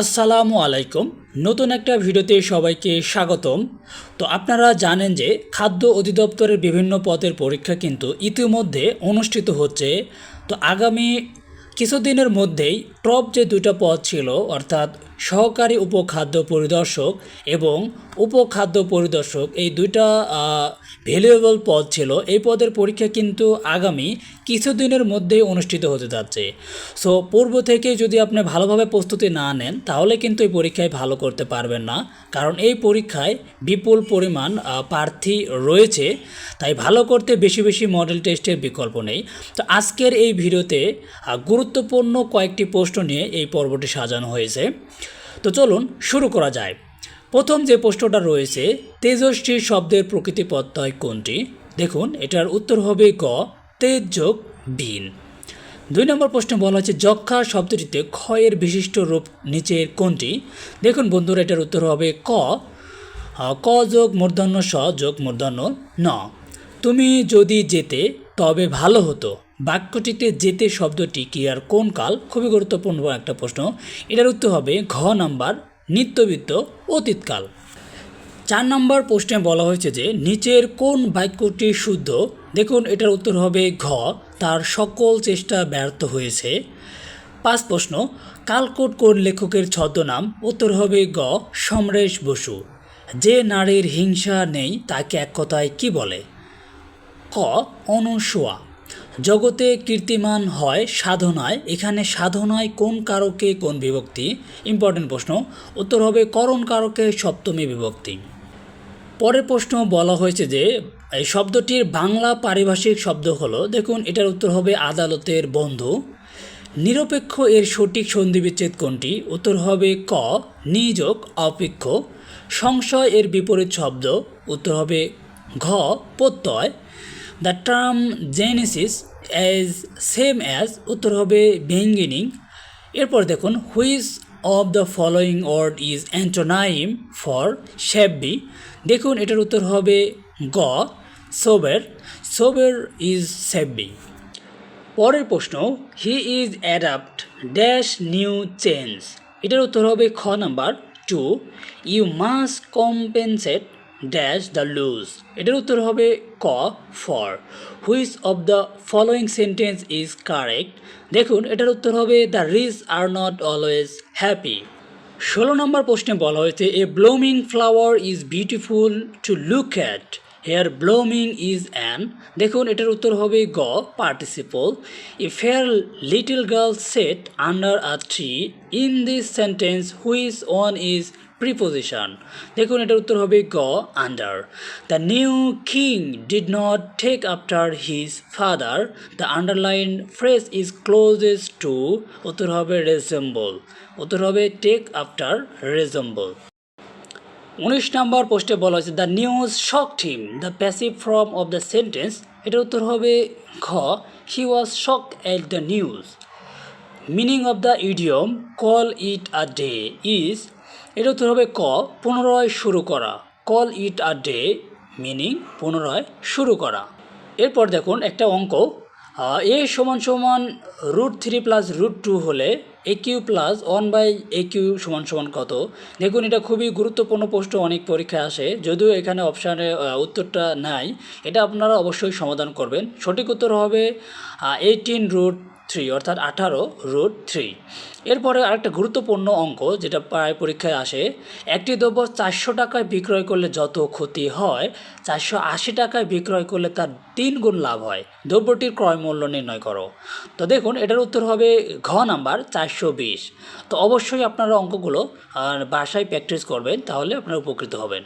আসসালামু আলাইকুম। নতুন একটা ভিডিওতে সবাইকে স্বাগতম। তো আপনারা জানেন যে খাদ্য অধিদপ্তরের বিভিন্ন পদের পরীক্ষা কিন্তু ইতিমধ্যে অনুষ্ঠিত হচ্ছে। তো আগামী কিছুদিনের মধ্যেই টপ যে দুইটা পদ ছিল, অর্থাৎ সহকারী উপখাদ্য পরিদর্শক এবং উপখাদ্য পরিদর্শক এই দুইটা ভ্যালুয়েবল পদ ছিল। এই পদের পরীক্ষা কিন্তু আগামী কিছুদিনের মধ্যেই অনুষ্ঠিত হতে যাচ্ছে। সো পূর্ব থেকে যদি আপনি ভালোভাবে প্রস্তুতি না নেন, তাহলে কিন্তু এই পরীক্ষায় ভালো করতে পারবেন না। কারণ এই পরীক্ষায় বিপুল পরিমাণ প্রার্থী রয়েছে। তাই ভালো করতে বেশি বেশি মডেল টেস্টের বিকল্প নেই। তো আজকের এই ভিডিওতে গুরুত্বপূর্ণ কয়েকটি প্রশ্ন নিয়ে এই পর্বটি সাজানো হয়েছে। তো চলুন শুরু করা যায়। প্রথম যে প্রশ্নটা রয়েছে, তেজস্বী শব্দের প্রকৃতি প্রত্যয় কোনটি? দেখুন, এটার উত্তর হবে গ, তেজ যোগ বিন দুই নম্বর প্রশ্নে বলা হচ্ছে যক্ষা শব্দটিতে ক্ষয়ের বিশিষ্ট রূপ নিচের কোনটি? দেখুন বন্ধুরা, এটার উত্তর হবে ক। ক যোগ মূর্ধন্য, স যোগ মূর্ধন্য, ন। তুমি যদি যেতে, তবে ভালো হতো। বাক্যটিতে যেতে শব্দটি কি আর কোন কাল? খুবই গুরুত্বপূর্ণ একটা প্রশ্ন। এটার উত্তর হবে ঘ নাম্বার, নিত্যবিত্ত, অতীতকাল। চার নম্বর প্রশ্নে বলা হয়েছে যে, নিচের কোন বাক্যটি শুদ্ধ? দেখুন, এটার উত্তর হবে ঘ। তার সকল চেষ্টা ব্যর্থ হয়েছে। পাঁচ প্রশ্ন, কালকোট কোন লেখকের ছদ্মনাম? উত্তর হবে গ, সমরেশ বসু। যে নারীর হিংসা নেই, তাকে এক কথায় কি বলে? ক, অনুসোয়া। জগতে কীর্তিমান হয় সাধনায়। এখানে সাধনায় কোন কারকে কোন বিভক্তি? ইম্পর্টেন্ট প্রশ্ন। উত্তর হবে করণ কারকে সপ্তমী বিভক্তি। পরের প্রশ্ন বলা হয়েছে যে, এই শব্দটির বাংলা পারিভাষিক শব্দ হলো, দেখুন, এটার উত্তর হবে আদালতের বন্ধু। নিরপেক্ষ এর সঠিক সন্ধিবিচ্ছেদ কোনটি? উত্তর হবে ক, নিযোগ, অপেক্ষ। সংশয় এর বিপরীত শব্দ, উত্তর হবে ঘ, প্রত্যয়। The term genesis as same as উত্তর হবে বেঙ্গিনিং এরপর দেখুন which of the following word is antonym for shabby দেখুন, এটার উত্তর হবে গ সোবের সোবের ইজ শ্যাবি পরের প্রশ্ন he is adapt dash new change এটার উত্তর হবে খ number. Two you must compensate dash the lose এটার উত্তর হবে ক for which of the following sentence is correct দেখুন, এটার উত্তর হবে the rich are not always happy ষোলো নম্বর প্রশ্নে বলা হয়েছে a blooming flower is beautiful to look at her blooming is an দেখুন, এটার উত্তর হবে গ participle a fair little girl sat under a tree in this sentence which one is preposition দেখুন, এটার উত্তর হবে গ under the new king did not take after his father the underline phrase is closest to উত্তর হবে রেজেম্বল উত্তর হবে take after রেজেম্বল উনিশ নম্বর পোস্টে বলা হয়েছে, the news shock him the passive form of the sentence এটার উত্তর হবে খ he was shock at the news meaning of the idiom, call it a day is এটা উত্তর হবে ক, পুনরায় শুরু করা call it a day meaning পুনরায় শুরু করা এরপর দেখুন একটা অঙ্ক এ সমান সমান root three plus root two হলে A plus one by A cube সমান সমান কত? দেখুন, এটা খুবই গুরুত্বপূর্ণ প্রশ্ন, অনেক পরীক্ষায় আসে। যদিও এখানে অপশানে উত্তরটা নাই, এটা আপনারা অবশ্যই সমাধান করবেন। সঠিক উত্তর হবে এইটিন রুট থ্রি অর্থাৎ আঠারো রুট থ্রি এরপরে আরেকটা গুরুত্বপূর্ণ অঙ্ক, যেটা প্রায় পরীক্ষায় আসে। একটি দ্রব্য চারশো টাকায় বিক্রয় করলে যত ক্ষতি হয়, চারশো আশি টাকায় বিক্রয় করলে তার তিন গুণ লাভ হয়। দ্রব্যটির ক্রয় মূল্য নির্ণয় করো। তো দেখুন, এটার উত্তর হবে ঘ নাম্বার, চারশো বিশ। তো অবশ্যই আপনারা অঙ্কগুলো বাসায় প্র্যাকটিস করবেন, তাহলে আপনারা উপকৃত হবেন।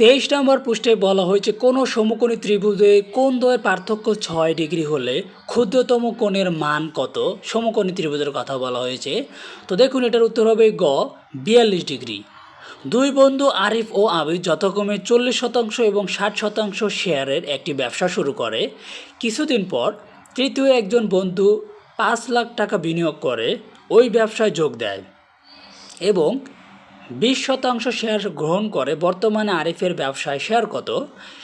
তেইশ নম্বর পৃষ্ঠে বলা হয়েছে, কোনো সমকোণী ত্রিভুজে কোন দ্বয়ের পার্থক্য ছয় ডিগ্রি হলে ক্ষুদ্রতম কোণের মান কত? সমকোণী ত্রিভুজের কথা বলা হয়েছে। তো দেখুন, এটার উত্তর হবে গ, বিয়াল্লিশ ডিগ্রি। দুই বন্ধু আরিফ ও আবিদ যথাক্রমে চল্লিশ শতাংশ এবং ষাট শতাংশ শেয়ারের একটি ব্যবসা শুরু করে। কিছুদিন পর তৃতীয় একজন বন্ধু পাঁচ লাখ টাকা বিনিয়োগ করে, ওই ব্যবসায় যোগ দেয়। এবং বিশ শতাংশ শেয়ার গ্রহণ করে বর্তমানে আরিফের ব্যবসায় শেয়ার কত?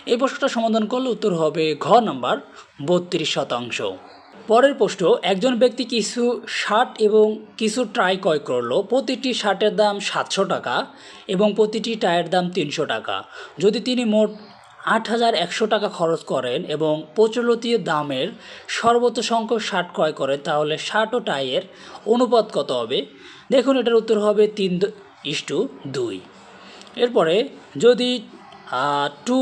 এই প্রশ্নটা সমাধান করলে উত্তর হবে ঘ নম্বর, বত্রিশ শতাংশ। পরের প্রশ্ন, একজন ব্যক্তি কিছু শার্ট এবং কিছু ট্রাই ক্রয় করল, প্রতিটি শার্টের দাম সাতশো টাকা এবং প্রতিটি টায়ের দাম তিনশো টাকা। যদি তিনি মোট আট হাজার একশো টাকা খরচ করেন এবং প্রচলিত দামের সর্বোচ্চ সংখ্যক শার্ট ক্রয় করেন, তাহলে শার্ট ও টাইয়ের অনুপাত কত হবে? দেখুন, এটার উত্তর হবে তিন ইস্টু দুই। এরপরে যদি টু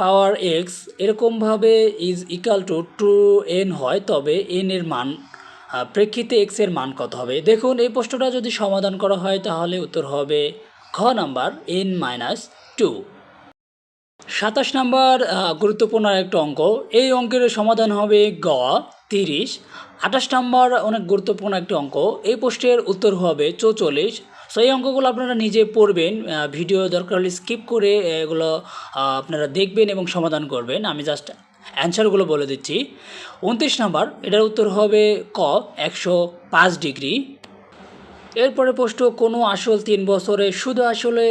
পাওয়ার এক্স এরকমভাবে is equal to two N হয়, তবে এন এর মান প্রেক্ষিতে এক্সের মান কত হবে? দেখুন, এই প্রশ্নটা যদি সমাধান করা হয়, তাহলে উত্তর হবে ঘ নাম্বার এন মাইনাস টু সাতাশ নাম্বার গুরুত্বপূর্ণ একটা অঙ্ক। এই অঙ্কের সমাধান হবে গ, তিরিশ। আঠাশ নাম্বার অনেক গুরুত্বপূর্ণ একটি অঙ্ক। এই প্রশ্নের উত্তর হবে চৌচল্লিশ। সো এই অঙ্কগুলো আপনারা নিজে পড়বেন ভিডিও দরকার হলে স্কিপ করে এগুলো আপনারা দেখবেন এবং সমাধান করবেন। আমি জাস্ট অ্যান্সারগুলো বলে দিচ্ছি। উনত্রিশ নাম্বার, এটার উত্তর হবে ক, একশো পাঁচ ডিগ্রি। এরপরে প্রশ্ন, কোনো আসল তিন বছরে শুধু আসলে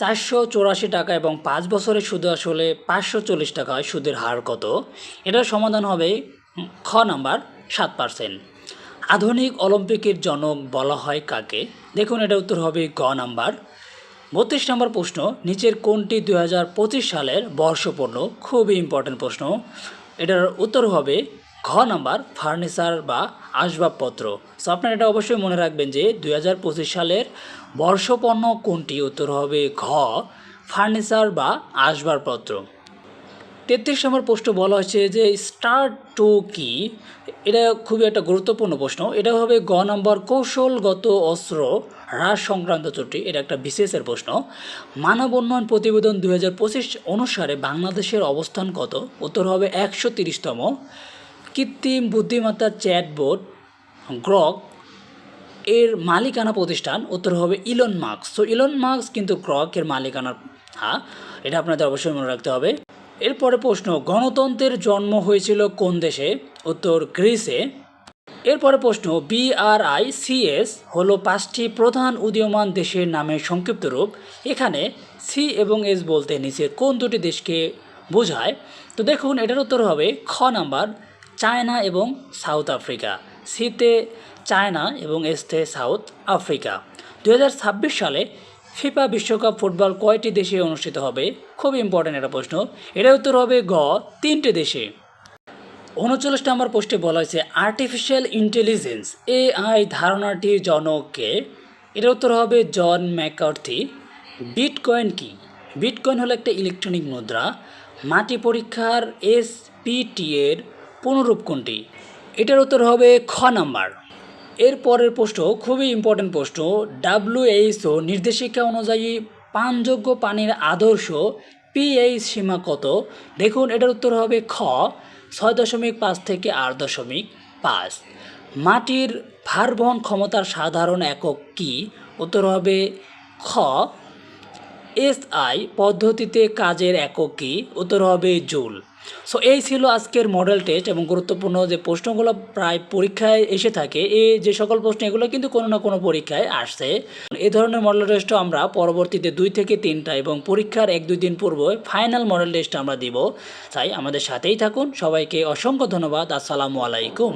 চারশো চৌরাশি টাকা এবং পাঁচ বছরে সুদ আসলে পাঁচশো চল্লিশ টাকা সুদের হার কত? এটার সমাধান হবে, খ নাম্বার, সাত পার্সেন্ট আধুনিক অলিম্পিকের জনক বলা হয় কাকে? দেখুন, এটা উত্তর হবে গ নাম্বার। বত্রিশ নম্বর প্রশ্ন, নিচের কোনটি দুই হাজার পঁচিশ সালের বর্ষপূর্ণ? খুবই ইম্পর্ট্যান্ট প্রশ্ন। এটার উত্তর হবে ঘ নাম্বার ফার্নিচার বা আসবাবপত্র। সো আপনারা এটা অবশ্যই মনে রাখবেন যে দুই হাজার পঁচিশ সালের বর্ষপণ্য কোনটি? উত্তর হবে ঘ ফার্নিচার বা আসবাবপত্র। তেত্রিশ নম্বর প্রশ্ন বলা হয়েছে যে স্টার টু কি? এটা খুবই একটা গুরুত্বপূর্ণ প্রশ্ন। এটা হবে গ নম্বর কৌশলগত অস্ত্র হ্রাস সংক্রান্ত ত্রুটি এটা একটা বিশেষের প্রশ্ন। মানব উন্নয়ন প্রতিবেদন দুই হাজার পঁচিশ অনুসারে বাংলাদেশের অবস্থান কত? উত্তর হবে একশো তিরিশতম। কৃত্রিম বুদ্ধিমত্তা চ্যাটবোর্ড গ্রক এর মালিকানা প্রতিষ্ঠান। উত্তর হবে ইলন মার্কস তো ইলন মার্কস কিন্তু গ্রক এর মালিকানা। হ্যাঁ এটা আপনাদের অবশ্যই মনে রাখতে হবে। এরপরে প্রশ্ন, গণতন্ত্রের জন্ম হয়েছিল কোন দেশে? উত্তর, গ্রিসে। এরপরে প্রশ্ন বিআরআই সিএস হলো পাঁচটি প্রধান উদীয়মান দেশের নামের সংক্ষিপ্ত রূপ। এখানে সি এবং এস বলতে নিচের কোন দুটি দেশকে বোঝায়? তো দেখুন, এটার উত্তর হবে খ নাম্বার, চায়না এবং সাউথ আফ্রিকা। সিতে চায়না এবং এসতে সাউথ আফ্রিকা। দু হাজার ছাব্বিশ সালে ফিফা বিশ্বকাপ ফুটবল কয়টি দেশে অনুষ্ঠিত হবে? খুব ইম্পর্ট্যান্ট একটা প্রশ্ন। এটার উত্তর হবে গ, তিনটে দেশে। উনচল্লিশ নম্বর পোস্টে বলা হয়েছে আর্টিফিশিয়াল ইন্টেলিজেন্স এআই ধারণাটির জনককে। এটার উত্তর হবে জন ম্যাকার্থি। বিটকয়েন কি? বিটকয়েন হলো একটা ইলেকট্রনিক মুদ্রা। মাটি পরীক্ষার এসপিটি এর পুনরূপ কোনটি? এটার উত্তর হবে খ নাম্বার। এর পরের প্রশ্ন, খুবই ইম্পর্টেন্ট প্রশ্ন ডাব্লিউএইচও নির্দেশিকা অনুযায়ী পানযোগ্য পানির আদর্শ পিএইচ সীমা কত? দেখুন, এটার উত্তর হবে খ, ছয় দশমিক পাঁচ থেকে আট দশমিক পাঁচ। মাটির ভারবহন ক্ষমতার সাধারণ একক কি? উত্তর হবে খ এসআই পদ্ধতিতে কাজের একক কি? উত্তর হবে জুল। সো এই ছিল আজকের মডেল টেস্ট এবং গুরুত্বপূর্ণ যে প্রশ্নগুলো প্রায় পরীক্ষায় এসে থাকে এই যে সকল প্রশ্ন, এগুলো কিন্তু কোনো না কোনো পরীক্ষায় আসছে। এ ধরনের মডেল টেস্টও আমরা পরবর্তীতে দুই থেকে তিনটা এবং পরীক্ষার এক দুই দিন পূর্বে ফাইনাল মডেল টেস্ট আমরা দিব। তাই আমাদের সাথেই থাকুন। সবাইকে অসংখ্য ধন্যবাদ। আসসালামু আলাইকুম।